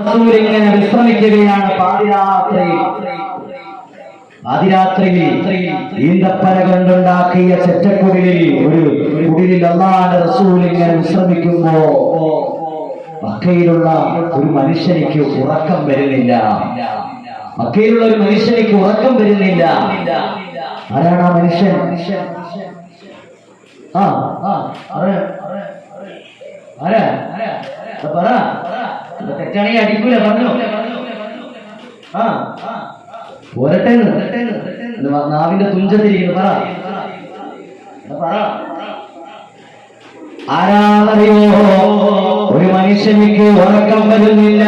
ഇങ്ങനെ വിശ്രമിക്കുകയാണ് പാതിരാത്രി. അതിരാത്രിയിൽ ഈന്തപ്പന കൊണ്ടുണ്ടാക്കിയ ചെറ്റക്കുടിലിൽ ഒരു കുടിലിൽ അള്ളാഹ് റസൂൽ ഇങ്ങനെ വിശ്രമിക്കുമ്പോ മക്കയിലുള്ള ഒരു മനുഷ്യനിക്ക് ഉറക്കം വരുന്നില്ല. മക്കയിലുള്ള ഒരു മനുഷ്യനിക്ക് ഉറക്കം വരുന്നില്ല. ആരാണ് ആ മനുഷ്യൻ? ആ ആ പറ. അത് തെറ്റാണെങ്കിൽ അടിക്കൂല പറഞ്ഞോ? ആ. പോരട്ടെ നാവിന്റെ തുഞ്ചത്തിരിക്കുന്നു പറ. പറ. ആരാന്നറിയോ ഒരു മനുഷ്യനിക്ക് ഉറക്കം വരുന്നില്ല.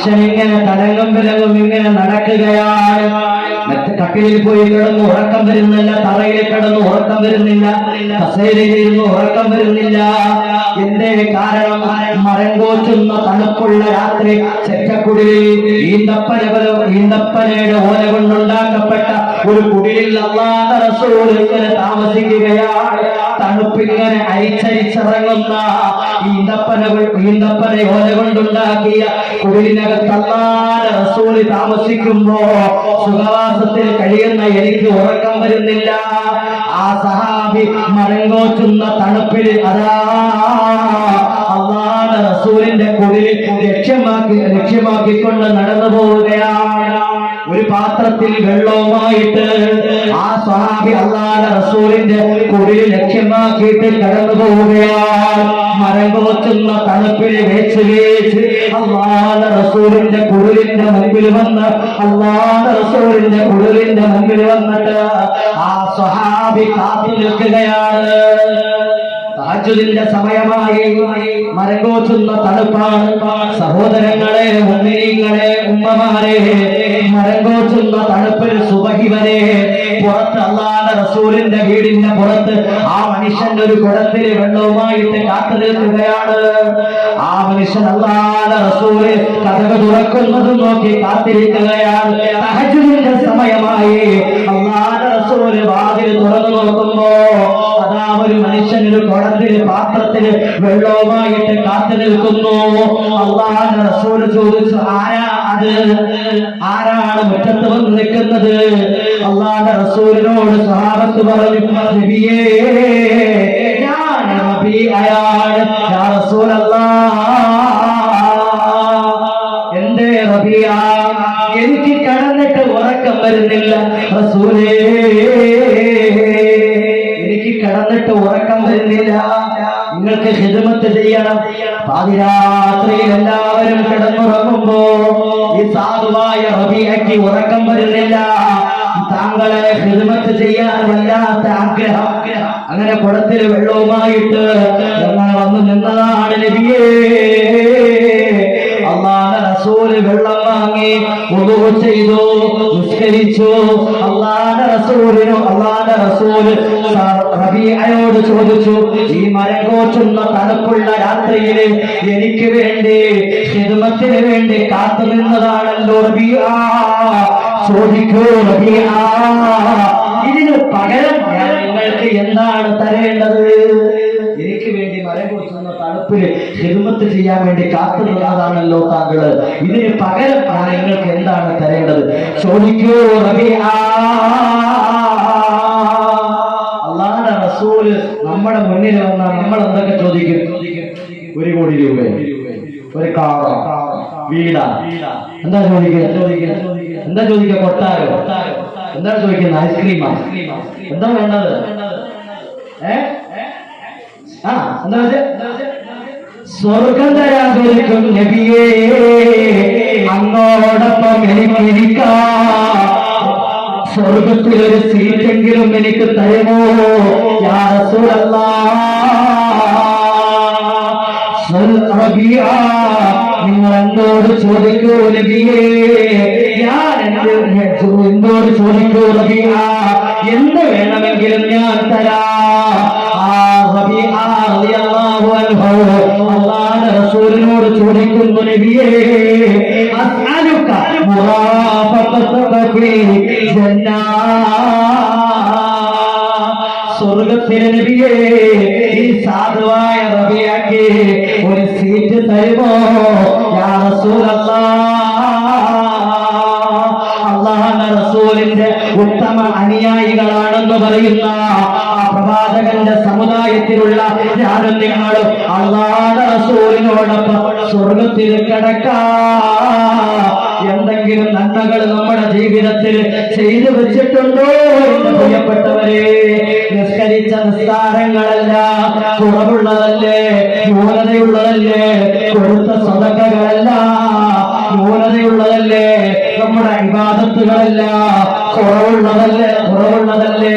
മനുഷ്യൻ തലങ്ങും വിലങ്ങും ഇങ്ങനെ നടക്കുകയാണ്. മറ്റ് കട്ടിലിൽ പോയി കിടന്നു ഉറക്കം വരുന്നില്ല തറയിൽ കിടന്നു ഉറക്കം വരുന്നില്ല കസേരയിലിരുന്നു ഉറക്കം വരുന്നില്ല. എന്തേ കാരണം? മരം കോച്ചുന്ന തണുപ്പുള്ള രാത്രി ചെറ്റക്കുടിലിൽ ഈന്തപ്പന ഈന്തപ്പനയുടെ ഓല കൊണ്ടുണ്ടാക്കപ്പെട്ട ഒരു കുടിലിൽ റസൂൽ ഇങ്ങനെ താമസിക്കുകയാണ്. തണുപ്പിങ്ങനെ അരിച്ചരിച്ചിറങ്ങുന്ന ഈന്തപ്പനകൾ ഈന്തപ്പന ഓല കൊണ്ടുണ്ടാക്കിയ കുടിലിനകത്തല്ലാതെ താമസിക്കുമ്പോ സുഖവാസത്തിൽ കഴിയുന്ന എനിക്ക് ഉറക്കം വരുന്നില്ല. ആ സഹാബി മരങ്ങോറ്റുന്ന തണുപ്പിൽ അതാ അള്ളാഹ റസൂലിന്റെ കുടിലിൽ ലക്ഷ്യമാക്കി ലക്ഷ്യമാക്കിക്കൊണ്ട് നടന്നു പോവുകയാണ് ഒരു പാത്രത്തിൽ വെള്ളവുമായിട്ട് ആ സ്വഹാബി അള്ളാഹ റസൂലിന്റെ കുടിൽ ലക്ഷ്യമാക്കിയിട്ട് കടന്നു പോവുകയാണ്. മരം കോച്ചുന്ന തണുപ്പിൽ വേച്ച് വേച്ച് അള്ളാഹ റസൂലിന്റെ കുടിലിന്റെ മുൻപിൽ വന്ന് അള്ളാഹ റസൂലിന്റെ കുടിലിന്റെ മുൻപിൽ വന്നിട്ട് ആ സ്വഹാബി കാത്തു നിൽക്കുകയാണ് തഹജ്ജുദിന്റെ സമയമായി മരങ്കോച്ചുന്ന തണുപ്പാണ്. സഹോദരങ്ങളെ ഉമ്മീങ്ങളെ ഉമ്മമാരെ മരങ്കോച്ചുന്ന തണുപ്പിൽ സുബഹി വരെ പുറത്ത് അള്ളാഹ റസൂലിന്റെ വീടിന്റെ പുറത്ത് ആ മനുഷ്യന്റെ ഒരു കുടത്തിലെ വെള്ളവുമായിട്ട് കാത്തു നിൽക്കുകയാണ് ആ മനുഷ്യൻ അള്ളാഹ റസൂൽ കഥക തുറക്കുന്നത് നോക്കി കാത്തിരിക്കുകയാണ്. സമയമായി അള്ളാഹ റസൂൽ വാതിൽ തുറന്നു നോക്കുമ്പോ അതാ ഒരു മനുഷ്യൻ ഒരു കുടത്തിൽ പാത്രത്തിൽ വെള്ളവുമായിട്ട് കാത്തു നിൽക്കുന്നു. അള്ളാഹ് റസൂൽ ചോദിച്ചു ആരാ അത്? ആരാണ് മുറ്റത്ത് വന്ന് നിൽക്കുന്നത്? അള്ളാഹ് റസൂലിനോട് സഹാബത്ത് പറഞ്ഞു നബിയേ ഞാൻ നബി അയാൾ യാ റസൂലല്ലാഹ് എന്തേ റബിയ എനിക്ക് വരുന്നില്ല. റസൂലേ എനിക്ക് കടന്നിട്ട് ഉറക്കം വരുന്നില്ല. നിങ്ങൾക്ക് ഹിതമത്ത് ചെയ്യണം. പാതിരാത്രിയിൽ എല്ലാവരും കിടന്നുറങ്ങുമ്പോ ഈ സാധുവായ റബിയക്ക് ഉറക്കം വരുന്നില്ല. താങ്കളെ ഹിതമത്ത് ചെയ്യാൻ വല്ലാത്ത ആഗ്രഹം. അങ്ങനെ കുളത്തിൽ വെള്ളവുമായിട്ട് ഞങ്ങൾ വന്ന് നിന്നതാണ് അള്ളാഹ റസൂൽ വെള്ളം വാങ്ങി ഉദു ചെയ്തു നിസ്കരിച്ചു. അള്ളാന്റെ റസൂലിനു അള്ളാന്റെ റസൂൽ റബിയയോട് ചോദിച്ചു ഈ മരകോച്ചുന്ന തണുപ്പുള്ള രാത്രിയിൽ എനിക്ക് വേണ്ടി ഹിദ്മത്തിന് വേണ്ടി കാത്തു നിന്നതാണല്ലോ റബിയ ചോദിക്കൂ റബിയ ഇതിന് പകരം നിങ്ങൾക്ക് എന്താണ് തരേണ്ടത്? എനിക്ക് വേണ്ടി മരം കൊടുക്കുന്ന തണുപ്പിൽ ഹിദ്മത്ത് ചെയ്യാൻ വേണ്ടി കാത്തു നിന്നതാണല്ലോ താങ്കൾ. ഇതിന് പകരം ഞാൻ നിങ്ങൾക്ക് എന്താണ് തരേണ്ടത്? ചോദിക്കൂ അള്ളാഹുടെ റസൂൽ നമ്മുടെ മുന്നിൽ വന്നാൽ നമ്മൾ എന്തൊക്കെ ചോദിക്കും? ഒരു കോടി രൂപ ഒരു കാറോ വീടാ. എന്താ ചോദിക്കുക? ചോദിക്കുക എന്താ ചോദിക്കുക? കൊട്ടാരോ? എന്താണ് ചോദിക്കുന്നത്? ഐസ്ക്രീമാ? എന്താ വേണ്ടത്? ഏ? ആ എന്താ സ്വർഗം തരാതിരിക്കും നബിയേ അങ്ങോടൊപ്പം എനിക്കിരിക്കാം സ്വർഗത്തിൽ ഒരു സീറ്റെങ്കിലും എനിക്ക് തരുമോ? യാ നിങ്ങൾ എന്നോട് ചോദിക്കൂ നബിയേ. ഞാൻ എന്നോട് ചോദിക്കൂ റബിയ എന്ത് വേണമെങ്കിലും ഞാൻ സ്വർഗത്തിലെ നബിയെ ഈ സാധുവായ റബിയാക്കി ഒരു സീറ്റ് തരുമോ റസൂലിന്റെ ഉത്തമ അനുയായികളാണെന്ന് പറയുന്ന ആ പ്രവാചകന്റെ സമുദായത്തിലുള്ള ഞാനും നിങ്ങളും അള്ളാഹുന്റെ റസൂലിനോടൊപ്പം സ്വർഗത്തിൽ കിടക്കാ എന്തെങ്കിലും നന്മകൾ നമ്മുടെ ജീവിതത്തിൽ ചെയ്തു വെച്ചിട്ടുണ്ടോ എന്ന് പ്രിയപ്പെട്ടവരെ? നിസ്കരിച്ച നിസ്കാരങ്ങളല്ല കുറവുള്ളതല്ലേ ന്യൂനതയുള്ളതല്ലേ കൊടുത്ത സ്വതക്കകളല്ല ന്യൂനതയുള്ളതല്ലേ നമ്മുടെ ഇബാദത്തുകളല്ല കുറവുള്ളതല്ലേ കുറവുള്ളതല്ലേ.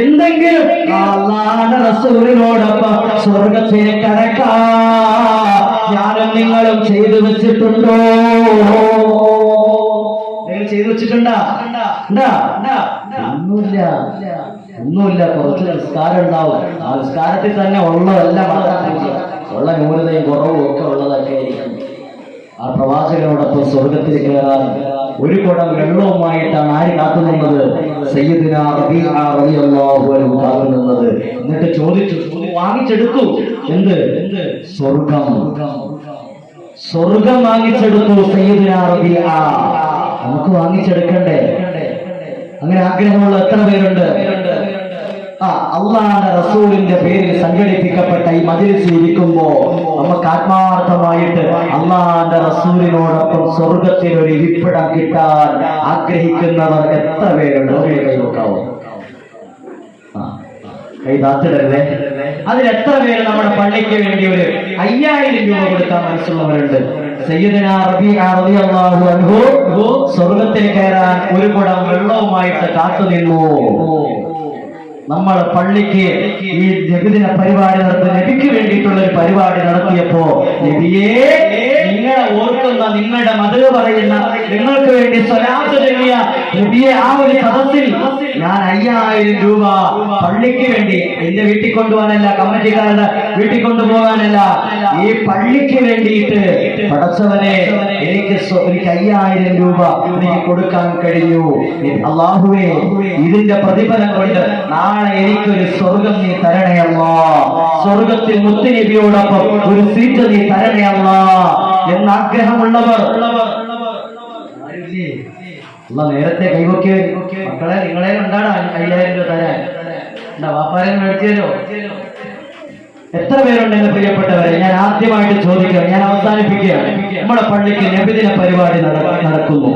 എന്തെങ്കിലും അള്ളാഹുവിന്റെ റസൂലിനോടൊപ്പം സ്വർഗത്തിൽ കടക്കാ. ഞാനും നിങ്ങളും ചെയ്തു വെച്ചിട്ടുണ്ടോ? ചെയ്തു വെച്ചിട്ടുണ്ടാ? ഒന്നുമില്ല. ഒന്നുമില്ല. കുറച്ച് നിസ്കാരം ഉണ്ടാവും. ആ നിസ്കാരത്തിൽ തന്നെ ഉള്ളതല്ല ഉള്ള ന്യൂനതയും കുറവും ഒക്കെ ഉള്ളതൊക്കെ ആയിരിക്കും. ആ പ്രവാചകനോടൊപ്പം സ്വർഗത്തിൽ കയറാൻ ഒരു കുടം വെള്ളവുമായിട്ടാണ് ആര് കാത്തുനിന്നത്? എന്നിട്ട് ചോദിച്ചു "ഒന്ന് വാങ്ങിച്ചെടുത്തു? എന്ത്? സ്വർഗം. സ്വർഗം വാങ്ങിച്ചെടുത്തു സയ്യിദിന റബീഅ നമുക്ക് വാങ്ങിച്ചെടുക്കണ്ടേ? അങ്ങനെ ആഗ്രഹമുള്ള എത്ര പേരുണ്ട്? ആ അള്ളാഹുന്റെ റസൂലിന്റെ പേരിൽ സംഘടിപ്പിക്കപ്പെട്ട ഈ മജിലിസിൽ ഇരിക്കുമ്പോ നമുക്ക് ആത്മാർത്ഥമായിട്ട് അള്ളാന്റെ റസൂലിനോടൊപ്പം സ്വർഗത്തിൽ ഒരു ഇരിപ്പിടം കിട്ടാൻ ആഗ്രഹിക്കുന്നവർ എത്ര പേരുണ്ട്? നോക്കാവോ കൈ അതിൽ എത്ര പേര് നമ്മുടെ പള്ളിക്ക് വേണ്ടി ഒരു അയ്യായിരം രൂപ കൊടുക്കാൻ മനസ്സുള്ളവരുണ്ട്? സ്വർഗത്തിൽ കയറാൻ ഒരു കുടം വെള്ളവുമായിട്ട് കാത്തുനിന്നു നമ്മൾ പള്ളിക്ക് ഈ നബിദിന പരിപാടി നടത്തി നബിക്ക് വേണ്ടിയിട്ടുള്ള ഒരു പരിപാടി നടത്തിയപ്പോ നബിയെ നിങ്ങളുടെ മതൽ പറയുന്ന നിങ്ങൾക്ക് വേണ്ടി സ്വലാത്ത് ചൊല്ലിയ നബിയെ ആ ഒരു സദസ്സിൽ ഞാൻ അയ്യായിരം രൂപ പള്ളിക്ക് വേണ്ടി എന്റെ വീട്ടിൽ കൊണ്ടുപോകാനല്ല കമ്മിറ്റിക്കാരുടെ വീട്ടിൽ കൊണ്ടുപോകാനല്ല ഈ പള്ളിക്ക് വേണ്ടിയിട്ട് പടച്ചവനെ എനിക്ക് എനിക്ക് അയ്യായിരം രൂപ എനിക്ക് കൊടുക്കാൻ കഴിഞ്ഞു. അള്ളാഹുവേ ഇതിന്റെ പ്രതിഫലം കൊണ്ട് നാളെ എനിക്കൊരു സ്വർഗം നീ തരണേ തരണയല്ല. സ്വർഗത്തിൽ മുത്തുനബിയോടൊപ്പം ഒരു സീറ്റ് നീ തരണേ എന്ന ആഗ്രഹമുള്ളവർ ഉള്ള നേരത്തെ കൈവക്കിയ മക്കളെ നിങ്ങളെ ഉണ്ടാടാ അയ്യായിരം രൂപ തരാൻ. എന്താ വാപ്പാരെ മേടിച്ചു തരോ എത്ര പേരുണ്ട് എന്റെ പ്രിയപ്പെട്ടവരെ ഞാൻ ആദ്യമായിട്ട് ചോദിക്കാം ഞാൻ അവസാനിപ്പിക്കുകയാണ്. നമ്മുടെ പള്ളിക്ക് നബിദിന പരിപാടി നടക്കുന്നു.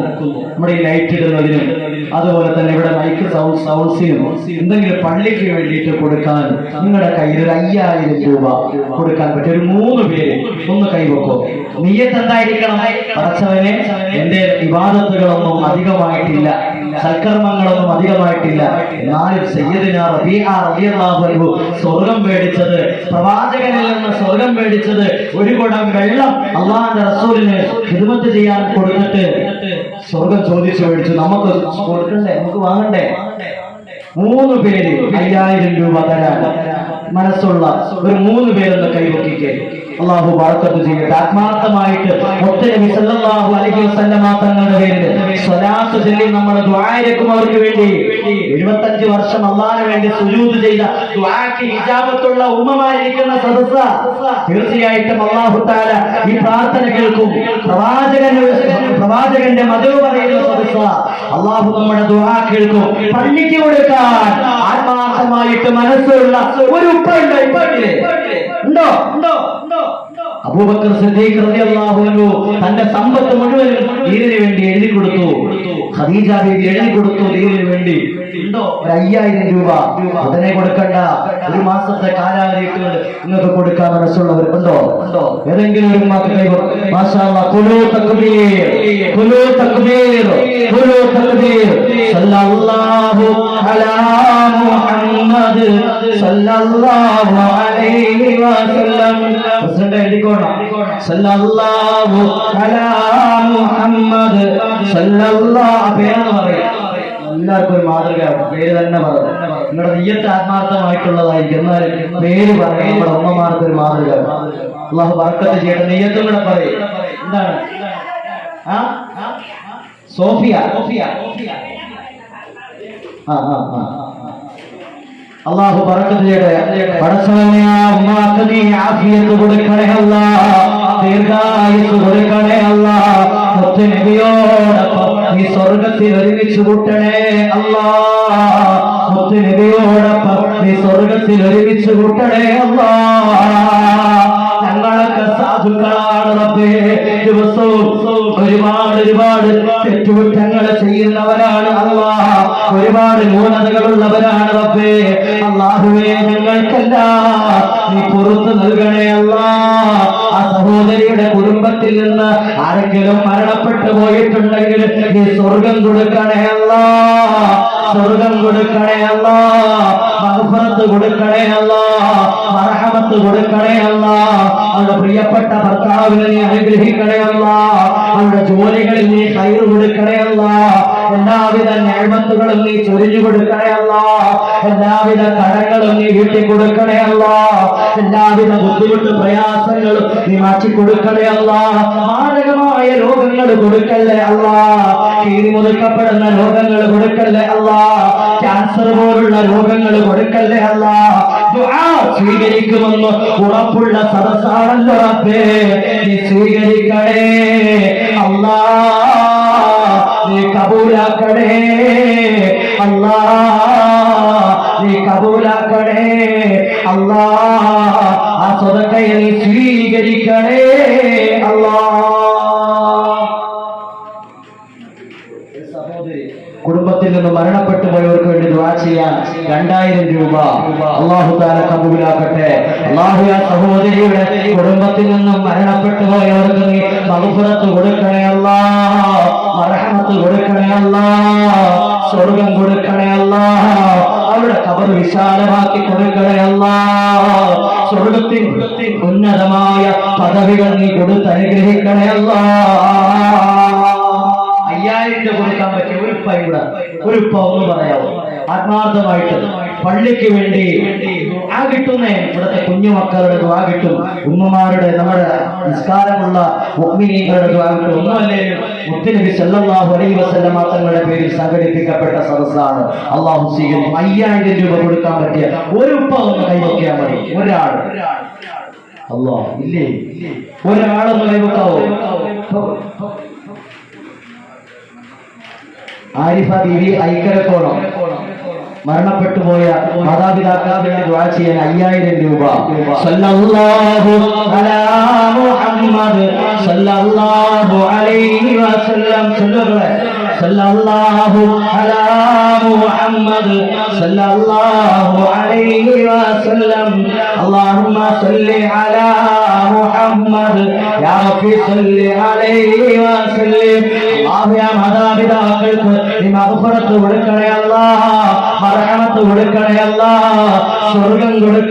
നമ്മുടെ ഈ ലൈറ്റ് ഇടുന്നതിനും അതുപോലെ തന്നെ ഇവിടെ മൈക്ക് സൗണ്ട് സൗണ്ട്സിനും എന്തെങ്കിലും പള്ളിക്ക് വേണ്ടിയിട്ട് കൊടുക്കാൻ നിങ്ങളുടെ കയ്യിൽ ഒരു അയ്യായിരം രൂപ കൊടുക്കാൻ പറ്റും ഒരു മൂന്ന് പേര് ഒന്ന് കൈവക്കോ. നീയത്ത് എന്തായിരിക്കണം? എന്റെ വിവാദത്തുകളൊന്നും അധികമായിട്ടില്ല. സൽക്കർമ്മങ്ങളൊന്നും അധികമായിട്ടില്ല. എന്നാലും സയ്യിദിന സ്വർഗം മേടിച്ചത് പ്രവാചകനിൽ നിന്ന് സ്വർഗം മേടിച്ചത് ഒരു കുടം വെള്ളം അള്ളാഹിന്റെ റസൂലിന് ഹിദ്മത്ത് ചെയ്യാൻ കൊടുത്തിട്ട് സ്വർഗം ചോദിച്ചു മേടിച്ചു. നമുക്ക് കൊടുക്കണ്ടേ? നമുക്ക് വാങ്ങണ്ടേ? മൂന്ന് പേര് അയ്യായിരം രൂപ തരാൻ മനസ്സുള്ള ഒരു മൂന്ന് പേരൊന്ന് കൈവക്കിക്കേ അള്ളാഹു ബർക്കത്ത് ചെയ്യട്ടെ. ആത്മാർത്ഥമായിട്ട് ഒത്തനബി സല്ലല്ലാഹു അലൈഹി വസല്ലമ തങ്ങളുടെ പേരിൽ സ്വലാത്ത് ചൊല്ലി നമ്മൾ ദുആയിരക്കും അവർക്ക് വേണ്ടി 75 വർഷം അള്ളാഹിന് വേണ്ടി സുജൂദ് ചെയ്ത ദുആക്ക് ഹിജാബത്തുള്ള ഉമ്മമായിരിക്കുന്ന സദസ്സ. തീർച്ചയായിട്ടും അള്ളാഹു താല ഈ പ്രാർത്ഥന കേൾക്കും. പ്രവാചകന്റെ പ്രവാചകന്റെ മധു പറയുന്ന സദസ്സ. അള്ളാഹു നമ്മുടെ ദുആ കേൾക്കും. പള്ളിക്ക് കൊടുക്കാൻ ആത്മാർത്ഥമായിട്ട് മനസ്സുള്ള ഒരു ഉപ്പ ഉണ്ടോ ഉണ്ടോ ഉണ്ടോ? ഉണ്ടോ? അബൂബക്കർ സിദ്ദീഖ് റളിയല്ലാഹു അൻഹു തന്റെ സമ്പത്ത് മുഴുവനും ദീനിന് വേണ്ടി എഴുതി കൊടുത്തു. ഖദീജ ബീവി എഴുതി കൊടുത്തു ദീനിന് വേണ്ടി. ഉണ്ടോ? ഒരു അയ്യായിരം രൂപ. ഉടനെ കൊടുക്കണ്ട. ഒരു മാസത്തെ കാലാവധി ഇട്ടുകൊണ്ട് നിങ്ങൾക്ക് കൊടുക്കാൻ മനസ്സുള്ളവർ ഉണ്ടോ? ഉണ്ടോ? ഏതെങ്കിലും ഒരു മാസം കുലൂ തക്ബീർ. കുലൂ തക്ബീർ. കുലൂ തക്ബീർ. സല്ലല്ലാഹു അലാ മുഹമ്മദ് സല്ലല്ലാഹു അലൈഹി വസല്ലം. പ്രസിഡന്റ് എഴുതിക്കോണം? സല്ലല്ലാഹു അലാ മുഹമ്മദ് സല്ലല്ലാഹു പേരെന്ന് പറയും എല്ലാവർക്കും ഒരു മാതൃക പേര് തന്നെ പറയും നിങ്ങളുടെ നെയ്യത്ത് ആത്മാർത്ഥമായിട്ടുള്ളതായിരിക്കും എന്നാൽ പേര് പറയും നമ്മുടെ ഉമ്മമാർക്ക് ഒരു മാതൃക. അള്ളാഹു ബർക്കത്ത് ചെയ്യട്ടെ. നെയ്യത്തും കൂടെ പറയും. എന്താണ്? ആ? സോഫിയ. സോഫിയ. ആ ആ ആ. അള്ളാഹു ബറക്കത്ത് ചെയ്യട്ടെ പടച്ചവനെ ആ ഉമ്മാക്ക് നീ ആഫിയത്ത് കൊടുക്കണേ അല്ലാ. ദീർഘായുസ് കൊടുക്കണേ അല്ലാ. മുത്ത് നബിയോടൊപ്പം നീ സ്വർഗത്തിൽ ഒരുമിച്ച് കൂട്ടണേ അല്ലാ. മുത്ത് നബിയോടൊപ്പം നീ സ്വർഗത്തിൽ ഒരുമിച്ച് കൂട്ടണേ അല്ലാ. ഞങ്ങളൊക്കെ സാധുക്കളാണ് റബ്ബേ. ദിവസവും ഒരുപാട് ഒരുപാട് തെറ്റുകുറ്റങ്ങൾ ചെയ്യുന്നവരാണ് അഥവാ ഒരുപാട് ന്യൂനതകളുള്ളവരാണ് റബ്ബേ. അള്ളാഹുവേ ഞങ്ങൾക്കെല്ലാം നീ പുറത്തു നൽകണേ അല്ലാ ആ സഹോദരിയുടെ കുടുംബത്തിൽ നിന്ന് ആരെങ്കിലും മരണപ്പെട്ടു പോയിട്ടുണ്ടെങ്കിൽ നീ സ്വർഗം കൊടുക്കണേ അല്ലാ സ്വർഗം കൊടുക്കണേ അല്ലാ മഹഫറത്ത് കൊടുക്കണേ അല്ലാ മറഹമത്ത് കൊടുക്കണേ അല്ലാ അവരുടെ പ്രിയപ്പെട്ട ഭർത്താവിനെ നീ അനുഗ്രഹിക്കണയല്ല അവരുടെ ജോലികളിൽ നീ കയറ് കൊടുക്കണയല്ല എല്ലാവിധ ഞാഴ്മത്തുകളും നീ ചൊരിഞ്ഞു കൊടുക്കണയല്ല എല്ലാവിധ കടങ്ങളും നീ വീട്ടി കൊടുക്കണയല്ല എല്ലാവിധ ബുദ്ധിമുട്ട് പ്രയാസങ്ങളും നീ മാറ്റി കൊടുക്കണയല്ല മാരകമായ രോഗങ്ങൾ കൊടുക്കല്ലേ അല്ല. അല്ലാ കീറിമുറുക്കപ്പെടുന്ന രോഗങ്ങൾ കൊടുക്കല്ലേ അല്ല. ക്യാൻസർ പോലുള്ള രോഗങ്ങൾ കൊടുക്കല്ലേ അല്ല. സ്വീകരിക്കുമെന്ന് ഉറപ്പുള്ള സദസ്സാണല്ലോ റബ്ബേ. നീ സ്വീകരിക്കണേ. അല്ലാ നീ കബൂലാക്കണേ. അല്ലാ നീ കബൂലാക്കണേ. അല്ലാ ആ സ്വതക്കയെ നീ സ്വീകരിക്കണേ. അല്ലാ. നിന്ന് മരണപ്പെട്ടു പോയവർക്ക് വേണ്ടി ദുആ ചെയ്യാൻ രണ്ടായിരം രൂപ അള്ളാഹു താല കബൂലാക്കട്ടെ. അള്ളാഹു ആ സഹോദരിയുടെ കുടുംബത്തിൽ നിന്നും മരണപ്പെട്ടു പോയവർക്ക് നീ മഹുഫറത്ത് കൊടുക്കണേ അല്ലാ മറഹമത്ത് കൊടുക്കണേ അല്ലാ സ്വർഗം കൊടുക്കണേ അല്ലാ അവരുടെ കബർ വിശാലമാക്കി കൊടുക്കണേ അല്ലാ. സ്വർഗത്തിൽ ഉന്നതമായ പദവികൾ നീ കൊടുത്ത് അനുഗ്രഹിക്കണേ അല്ലാ. അയ്യായിരം രൂപ കൊടുക്കാൻ പറ്റിയ ഒരു ഉപ്പ ഇവിടെ ഒരു പൗന്ന് പറയാമോ ആത്മാർത്ഥമായിട്ട് പള്ളിക്ക് വേണ്ടി ആ കിട്ടുന്നേ. ഇവിടുത്തെ കുഞ്ഞുമക്കളുടെ ദ്വാ കിട്ടും. ഉമ്മമാരുടെ നമ്മുടെ നിസ്കാരമുള്ള മുഗ്മിനീകളുടെ ദ്വാ കിട്ടും. ഒന്നുമല്ലേ? മുത്തുനബി സല്ലല്ലാഹു അലൈഹി വസല്ലം തങ്ങളുടെ പേരിൽ സംഘടിപ്പിക്കപ്പെട്ട സദസ്സാണ്. അള്ളാഹു സ്വീകരിക്കും അയ്യായിരം രൂപ കൊടുക്കാൻ പറ്റിയ ഒരു ഉപ്പ ഒന്ന് കൈവക്കിയാൽ മതി. ഒരാൾ. അള്ളാഹ് ഇല്ലേ? ഒരാളൊന്ന് കൈവക്കാവോ? ആരിഫ ബിവി ഐക്കരക്കോണം. മരണപ്പെട്ടു പോയ മാതാപിതാക്കൾക്ക് വേണ്ടി ദുആ ചെയ്യാൻ അയ്യായിരം രൂപ. സല്ലല്ലാഹു അലാ മുഹമ്മദ് സല്ലല്ലാഹു അലൈഹി വസല്ലം. ചൊല്ലുകളെ സല്ലല്ലാഹു അലാ മുഹമ്മദ് സല്ലല്ലാഹു അലൈഹി വസല്ലം اللهم صل على محمد يا رب صل عليه وسلم الله يا മാതാപിതാക്കൾക്ക് നീ മഹഫറത്ത് കൊടുക്കണേ അല്ലാ മറഹമത്ത് കൊടുക്കണേ അല്ലാ സ്വർഗം കൊടുക്ക